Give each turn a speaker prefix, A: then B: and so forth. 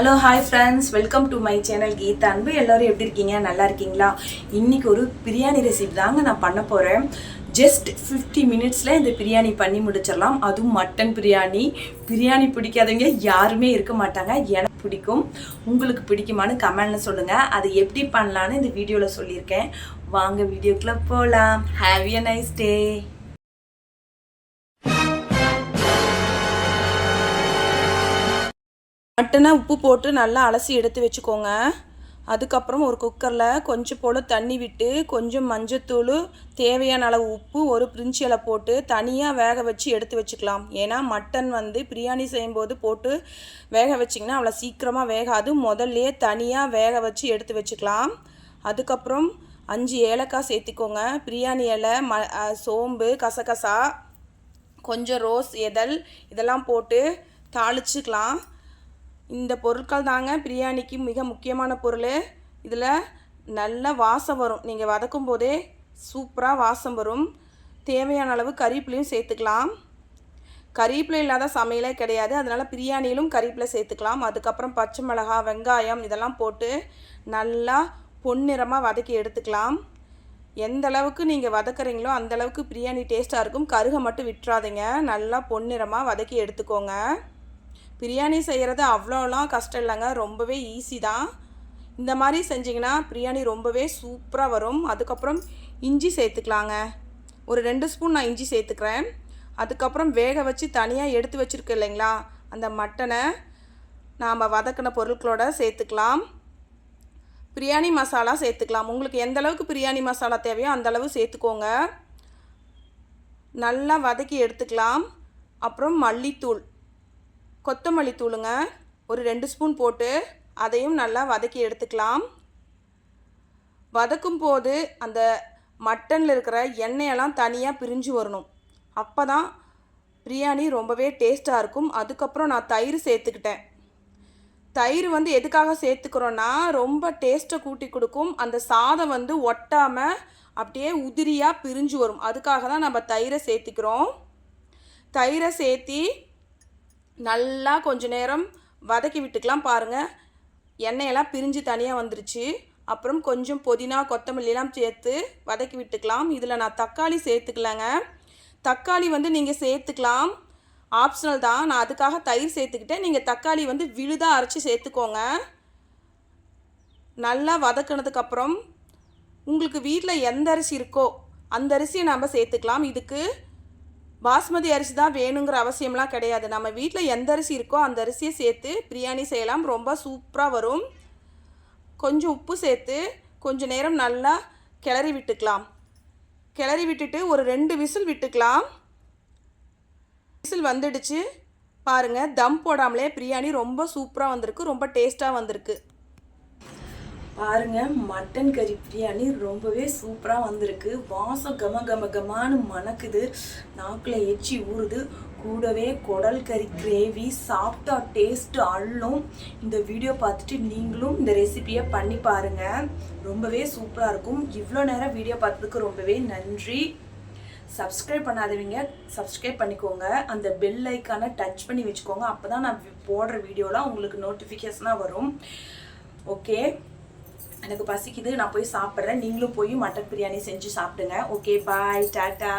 A: hello hi friends welcome to my channel Geetha அன்பு எல்லோரும் எப்படி இருக்கீங்க நல்லா இருக்கீங்களா இன்றைக்கி ஒரு பிரியாணி ரெசிபி தாங்க நான் பண்ண போகிறேன் ஜஸ்ட் ஃபிஃப்டி மினிட்ஸில் இந்த பிரியாணி பண்ணி முடிச்சிடலாம் அதுவும் மட்டன் பிரியாணி பிரியாணி பிடிக்காதவங்க யாருமே இருக்க மாட்டாங்க எனக்கு பிடிக்கும் உங்களுக்கு பிடிக்குமான்னு கமெண்டில் சொல்லுங்கள் அதை எப்படி பண்ணலான்னு இந்த வீடியோவில் சொல்லியிருக்கேன் வாங்க வீடியோக்குள்ளே போகலாம் ஹாவ் எ நைஸ் டே மட்டனை உப்பு போட்டு நல்லா அலசி எடுத்து வச்சுக்கோங்க அதுக்கப்புறம் ஒரு குக்கரில் கொஞ்சம் போல் தண்ணி விட்டு கொஞ்சம் மஞ்சத்தூள் தேவையான அளவு உப்பு ஒரு பிரிஞ்சி இலை போட்டு தனியாக வேக வச்சு எடுத்து வச்சுக்கலாம் ஏன்னா மட்டன் வந்து பிரியாணி செய்யும்போது போட்டு வேக வச்சிங்கன்னா அவ்வளோ சீக்கிரமாக வேகாது முதல்லையே தனியாக வேக வச்சு எடுத்து வச்சுக்கலாம் அதுக்கப்புறம் அஞ்சு ஏலக்காய் சேர்த்துக்கோங்க பிரியாணி இலை ம சோம்பு கசகசா கொஞ்சம் ரோஸ் எதல் இதெல்லாம் போட்டு தாளிச்சுக்கலாம் இந்த பொருட்கள் தாங்க பிரியாணிக்கு மிக முக்கியமான பொருள் இதில் நல்ல வாசம் வரும் நீங்கள் வதக்கும் போதே சூப்பராக வாசம் வரும் தேவையான அளவு கறிப்பிலையும் சேர்த்துக்கலாம் கறிப்பிலை இல்லாத சமையலே கிடையாது அதனால் பிரியாணியிலும் கறிப்பிலை சேர்த்துக்கலாம் அதுக்கப்புறம் பச்சை மிளகா வெங்காயம் இதெல்லாம் போட்டு நல்லா பொன்னிறமாக வதக்கி எடுத்துக்கலாம் எந்த அளவுக்கு நீங்கள் வதக்குறீங்களோ அந்த அளவுக்கு பிரியாணி டேஸ்ட்டாக இருக்கும் கருகை மட்டும் விட்டுறாதீங்க நல்லா பொன்னிறமாக வதக்கி எடுத்துக்கோங்க பிரியாணி செய்கிறது அவ்வளோலாம் கஷ்டம் இல்லைங்க ரொம்பவே ஈஸி தான் இந்த மாதிரி செஞ்சிங்கன்னா பிரியாணி ரொம்பவே சூப்பராக வரும் அதுக்கப்புறம் இஞ்சி சேர்த்துக்கலாங்க ஒரு ரெண்டு ஸ்பூன் நான் இஞ்சி சேர்த்துக்கிறேன் அதுக்கப்புறம் வேக வச்சு தனியாக எடுத்து வச்சுருக்கேன் இல்லைங்களா அந்த மட்டனை நாம் வதக்கின பொருட்களோட சேர்த்துக்கலாம் பிரியாணி மசாலா சேர்த்துக்கலாம் உங்களுக்கு எந்த அளவுக்கு பிரியாணி மசாலா தேவையோ அந்தளவு சேர்த்துக்கோங்க நல்லா வதக்கி எடுத்துக்கலாம் அப்புறம் மல்லித்தூள் கொத்தமல்லி தூளுங்க ஒரு ரெண்டு ஸ்பூன் போட்டு அதையும் நல்லா வதக்கி எடுத்துக்கலாம் வதக்கும் போது அந்த மட்டனில் இருக்கிற எண்ணெயெல்லாம் தனியாக பிரிஞ்சு வரணும் அப்போ தான் பிரியாணி ரொம்பவே டேஸ்ட்டாக இருக்கும் அதுக்கப்புறம் நான் தயிர் சேர்த்துக்கிட்டேன் தயிர் வந்து எதுக்காக சேர்த்துக்கிறோன்னா ரொம்ப டேஸ்ட்டை கூட்டி கொடுக்கும் அந்த சாதம் வந்து ஒட்டாமல் அப்படியே உதிரியாக பிரிஞ்சு வரும் அதுக்காக தான் நம்ம தயிரை சேர்த்திக்கிறோம் தயிரை சேர்த்தி நல்லா கொஞ்ச நேரம் வதக்கி விட்டுக்கலாம் பாருங்கள் எண்ணெயெல்லாம் பிரிஞ்சு தனியாக வந்துருச்சு அப்புறம் கொஞ்சம் புதினா கொத்தமல்லிலாம் சேர்த்து வதக்கி விட்டுக்கலாம் இதில் நான் தக்காளி சேர்த்துக்கலாங்க தக்காளி வந்து நீங்கள் சேர்த்துக்கலாம் ஆப்ஷனல் தான் நான் அதுக்காக தயிர் சேர்த்துக்கிட்டேன் நீங்கள் தக்காளி வந்து விழுதாக அரைச்சி சேர்த்துக்கோங்க நல்லா வதக்குனதுக்கப்புறம் உங்களுக்கு வீட்டில் எந்த அரிசி இருக்கோ அந்த அரிசியை நம்ம சேர்த்துக்கலாம் இதுக்கு பாஸ்மதி அரிசி தான் வேணுங்கிற அவசியம்லாம் கிடையாது நம்ம வீட்டில் எந்த அரிசி இருக்கோ அந்த அரிசியை சேர்த்து பிரியாணி செய்யலாம் ரொம்ப சூப்பராக வரும் கொஞ்சம் உப்பு சேர்த்து கொஞ்சம் நேரம் நல்லா கிளறி விட்டுக்கலாம் கிளறி விட்டுட்டு ஒரு ரெண்டு விசில் விட்டுக்கலாம் விசில் வந்துடுச்சு பாருங்கள் தம் போடாமலே பிரியாணி ரொம்ப சூப்பராக வந்திருக்கு ரொம்ப டேஸ்ட்டாக வந்திருக்கு
B: பாருங்க மட்டன் கறி பிரியாணி ரொம்பவே சூப்பராக வந்திருக்கு வாசம் கம கம கமான்னு மணக்குது நாக்கில் எச்சி ஊறுது கூடவே குடல் கறி கிரேவி சாப்பிட்டா டேஸ்ட்டு அள்ளும் இந்த வீடியோ பார்த்துட்டு நீங்களும் இந்த ரெசிபியை பண்ணி பாருங்கள் ரொம்பவே சூப்பராக இருக்கும் இவ்வளோ நேரம் வீடியோ பார்த்ததுக்கு ரொம்பவே நன்றி சப்ஸ்கிரைப் பண்ணாதவங்க சப்ஸ்கிரைப் பண்ணிக்கோங்க அந்த பெல் ஐக்கானை டச் பண்ணி வச்சுக்கோங்க அப்போ தான் நான் போடுற வீடியோலாம் உங்களுக்கு நோட்டிஃபிகேஷனாக வரும் ஓகே எனக்கு பசிக்குது நான் போய் சாப்பிட்றேன் நீங்களும் போய் மட்டன் பிரியாணி செஞ்சு சாப்பிடுங்க ஓகே பாய் டாட்டா